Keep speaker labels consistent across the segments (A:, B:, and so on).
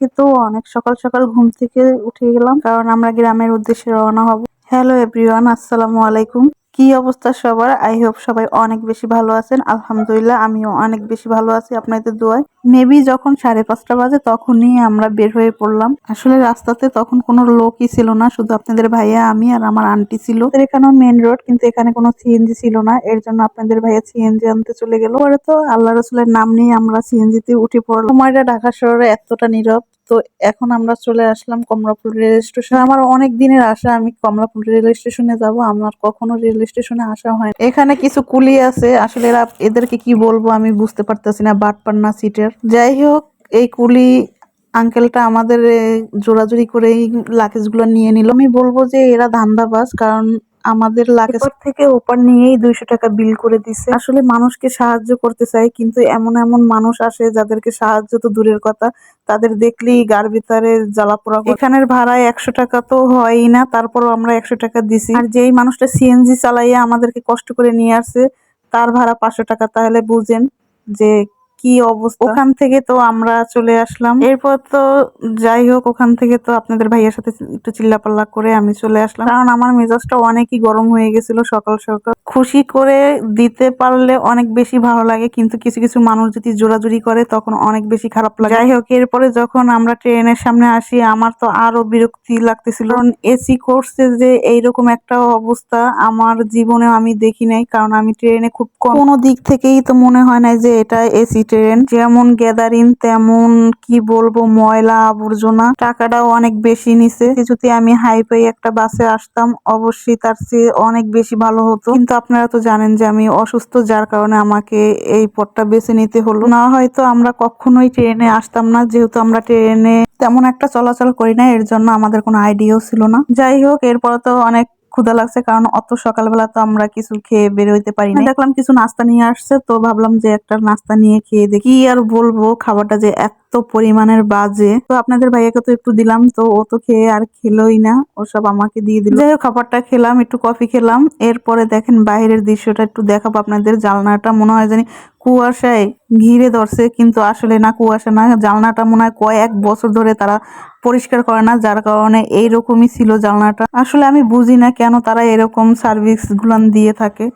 A: কিন্তু অনেক সকাল সকাল ঘুম থেকে উঠে গেলাম, কারণ আমরা গ্রামের উদ্দেশ্যে রওনা হব। হ্যালো এভরিওয়ান আসসালামু আলাইকুম। কি অবস্থা সবার? আই হোপ সবাই অনেক বেশি ভালো আছেন। আলহামদুলিল্লাহ, আমিও অনেক বেশি ভালো আছি আপনাদের দোয়ায়। মেবি যখন সাড়ে পাঁচটা বাজে তখনই আমরা বের হয়ে পড়লাম। আসলে রাস্তাতে তখন কোনো লোকই ছিল না, শুধু আপনাদের ভাইয়া, আমি আর আমার আন্টি ছিল। এখানেও মেন রোড কিন্তু এখানে কোনো সিএনজি ছিল না। এর জন্য আপনাদের ভাইয়া সিএনজি আনতে চলে গেল। পরে তো আল্লাহ রসুলের নাম নিয়ে আমরা সিএনজি তে উঠে পড়লাম। সময়টা ঢাকা শহরে এতটা নীরব। তো এখন আমরা চলে আসলাম কমলাপুর রেল স্টেশন আমার অনেক দিনের আশা, আমি কমলাপুর রেল স্টেশনে যাব। আমার কখনো রেল স্টেশনে আসা হয় এখানে কিছু কুলি আছে। আসলে এরা, এদেরকে কি বলব আমি বুঝতে পারতেছি না, বাটপান্না সিটের। যাই হোক, এই কুলি আঙ্কেলটা আমাদের জোরাজুরি করে এই লাগেজগুলো নিয়ে নিল। আমি বলব যে এরা ধান্দাবাজ, কারণ আমাদের লাগেজ থেকে ওপার নিয়েই দুইশো টাকা বিল করে দিছে। আসলে মানুষকে সাহায্য করতে চাই কিন্তু এমন এমন মানুষ আসে যাদেরকে সাহায্য তো দূরের কথা। তাদের দেখলেই গার ভিতরে জ্বালা পোড়া এখানের ভাড়ায় একশো টাকা তো হয়ই না তারপরও আমরা একশো টাকা দিছি। আর যেই মানুষটা সিএনজি চালাইয়া আমাদেরকে কষ্ট করে নিয়ে আসছে তার ভাড়া পাঁচশো টাকা। তাহলে বুঝেন যে কি অবস্থা? ওখান থেকে তো আমরা চলে আসলাম। এরপর তো যাই হোক ওখান থেকে তো আপনাদের ভাইয়ের সাথে একটু চিল্লাপাল্লা করে আমি চলে আসলাম। কারণ আমার মেজাজটা অনেকই গরম হয়ে গেছিল সকাল সকাল। খুশি করে দিতে পারলে অনেক বেশি ভালো লাগে কিন্তু কিছু কিছু মানুষ যদি জোরাজুরি করে তখন অনেক বেশি খারাপ লাগে। যাই হোক এরপরে যখন আমরা ট্রেনের সামনে আসি আমার তো আরও বিরক্তি লাগতেছিল। কারণ এসি কোর্সে যে এইরকম একটা অবস্থা আমার জীবনে আমি দেখি নাই কারণ আমি ট্রেনে খুব কম। কোনো দিক থেকেই তো মনে হয় না যে এটা এসি ট্রেন যেমন গ্যাদারিং তেমন কি বলব, ময়লা আবর্জনা। টাকাটাও অনেক বেশি নিছে। কিছুতে আমি হাইফাই একটা বাসে আসতাম। অবশ্যই তার চেয়ে অনেক বেশি ভালো হতো। কিন্তু আপনারা তো জানেন যে আমি অসুস্থ, যার কারণে আমাকে এই পথটা বেছে নিতে হলো। না হয়তো আমরা কখনোই ট্রেনে আসতাম না। যেহেতু আমরা ট্রেনে তেমন একটা চলাচল করি না, এর জন্য আমাদের কোনো আইডিয়াও ছিল না। যাই হোক, এরপর তো অনেক ক্ষুধা লাগছে, কারণ অত সকালবেলা তো আমরা কিছু খেয়ে বের হইতে পারি না দেখলাম কিছু নাস্তা নিয়ে আসছে, তো ভাবলাম যে একটা নাস্তা নিয়ে খেয়ে দেখি। আর বলব, খাবারটা যে এত পরিমাণের বাজে। তো আপনাদের ভাইয়াকে তো একটু দিলাম, তো ও তো খেয়ে আর খেলোই না ওসব আমাকে দিয়ে দিল। যাই খাবারটা খেলাম, একটু কফি খেলাম। এরপরে দেখেন বাইরের দৃশ্যটা, একটু দেখাবো আপনাদের জানলাটা, মনে হয় জানি কুয়াশায় ঘিরে ধরছে, কিন্তু আসলে না কুয়াশা, না জানলাটা মনে হয় কয়েক বছর ধরে তারা পরিষ্কার করে না, যার কারণে এইরকমই ছিল জানলাটা। আসলে আমি বুঝি না কেন তারা এরকম সার্ভিস গুলান দিয়ে থাকে।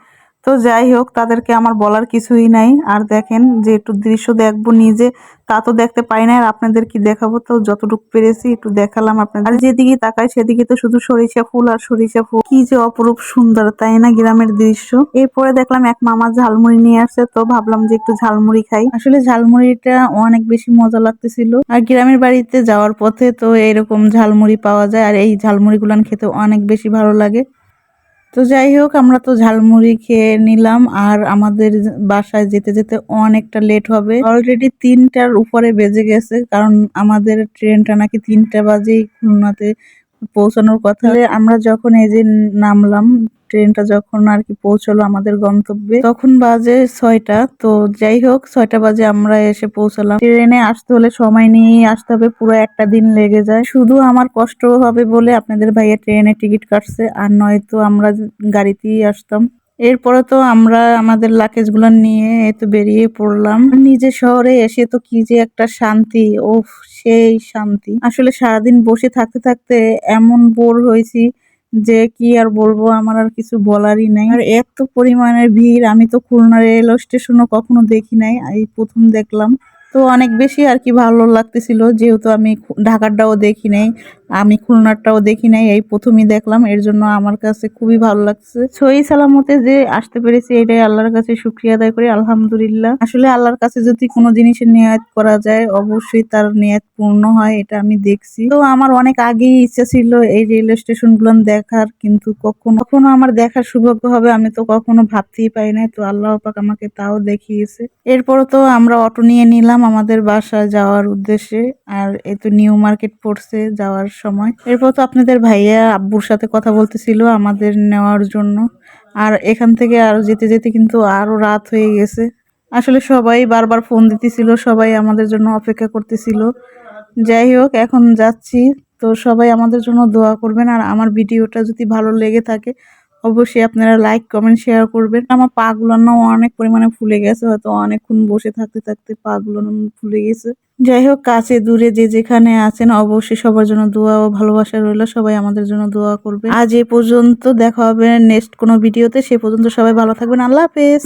A: তো যাই হোক, তাদেরকে আমার বলার কিছুই নাই। আর দেখেন যে একটু দৃশ্য দেখব নিজে, তা তো দেখতে পাই না। আর আপনাদের কি দেখাবো? তো যতটুকু পেরেছি একটু দেখালাম আপনাদের। আর যেদিকে তাকাই, সেদিকে তো শুধু সরিষা ফুল আর সরিষা ফুল। কি যে অপরূপ সুন্দর, তাই না গ্রামের দৃশ্য? এরপরে দেখলাম এক মামা ঝালমুড়ি নিয়ে আসছে, তো ভাবলাম যে একটু ঝালমুড়ি খাই। আসলে ঝালমুড়িটা অনেক বেশি মজা লাগতেছিল। আর গ্রামের বাড়িতে যাওয়ার পথে তো এরকম ঝালমুড়ি পাওয়া যায়। আর এই ঝালমুড়ি গুলান খেতে অনেক বেশি ভালো লাগে। তো যাই হোক, আমরা তো ঝালমুড়ি খেয়ে নিলাম, আর আমাদের বাসায় যেতে যেতে অনেকটা লেট হবে। অলরেডি তিনটার উপরে বেজে গেছে, কারণ আমাদের ট্রেনটা নাকি তিনটা বাজেই খুলনাতে পৌঁছানোর কথা। আমরা যখন এই যে নামলাম ট্রেনটা যখন আর কি পৌঁছলো আমাদের গন্তব্যে, তখন বাজে ছয়টা। তো যাই হোক, ছয়টা বাজে আমরা এসে পৌঁছালাম। ট্রেনে আসতে হলে সময় নিয়েই আসতে হবে, পুরো একটা দিন লেগে যায়। শুধু আমার কষ্ট হবে বলে আপনাদের ভাইয়া ট্রেনে টিকিট কাটছে, আর নয়তো আমরা গাড়িতেই আসতাম। এরপরে তো আমরা আমাদের লাকেজগুলো নিয়ে এই তো বেরিয়ে পড়লাম। নিজের শহরে এসে তো কি যে একটা শান্তি ও সেই শান্তি। আসলে সারাদিন বসে থাকতে থাকতে এমন বোর হয়েছি যে কি আর বলব, আমার আর কিছু বলারই নাই। আর এত পরিমাণের ভিড়, আমি তো খুলনা রেল স্টেশনও কখনো দেখি নাই, এই প্রথম দেখলাম। তো অনেক বেশি আর কি ভালো লাগতেছিল, যেহেতু আমি ঢাকারটাও দেখি নাই। আমি খুলনারটাও দেখি নাই, এই প্রথমই দেখলাম। এর জন্য আমার কাছে খুবই ভালো লাগছে। সই সালামতে যে আসতে পেরেছি, এটাই আল্লাহর কাছে শুক্রিয়া আদায় করি, আলহামদুলিল্লাহ। আসলে আল্লাহর কাছে যদি কোনো জিনিসের নিয়াত করা যায়, অবশ্যই তার নিয়াত পূর্ণ হয়, এটা আমি দেখছি। তো আমার অনেক আগেই ইচ্ছা ছিল এই রেল স্টেশনগুলো দেখার, কিন্তু কখনো কখনো আমার দেখার সৌভাগ্য হবে, আমি তো কখনো ভাবতেই পাই নাই। তো আল্লাহ পাক আমাকে তাও দেখিয়েছে। এরপর তো আমরা অটো নিয়ে নিলাম আমাদের বাসায় যাওয়ার উদ্দেশ্যে, আর এই তো নিউ মার্কেট পড়ছে, যাওয়ার সময়। এরপর তো আপনাদের ভাইয়া আব্বুর সাথে কথা বলতেছিল আমাদের নেওয়ার জন্য। আর এখান থেকে আরও যেতে যেতে কিন্তু আরও রাত হয়ে গেছে। আসলে সবাই বারবার ফোন দিতেছিল, সবাই আমাদের জন্য অপেক্ষা করতেছিল। যাই হোক, এখন যাচ্ছি। তো সবাই আমাদের জন্য দোয়া করবেন। আর আমার ভিডিওটা যদি ভালো লেগে থাকে, অবশ্যই আপনারা লাইক কমেন্ট শেয়ার করবেন। আমার পাগুলো না অনেক পরিমাণে ফুলে গেছে, হয়তো অনেকক্ষণ বসে থাকতে থাকতে পাগুলো ফুলে গেছে। যাই হোক কাছে দূরে যে যেখানে আছেন, অবশ্যই সবার জন্য দোয়া ও ভালোবাসা রইল। সবাই আমাদের জন্য দোয়া করবে আজ এ পর্যন্ত দেখা হবে নেক্সট কোনো ভিডিওতে। সে পর্যন্ত সবাই ভালো থাকবেন। আল্লাহ হাফেজ।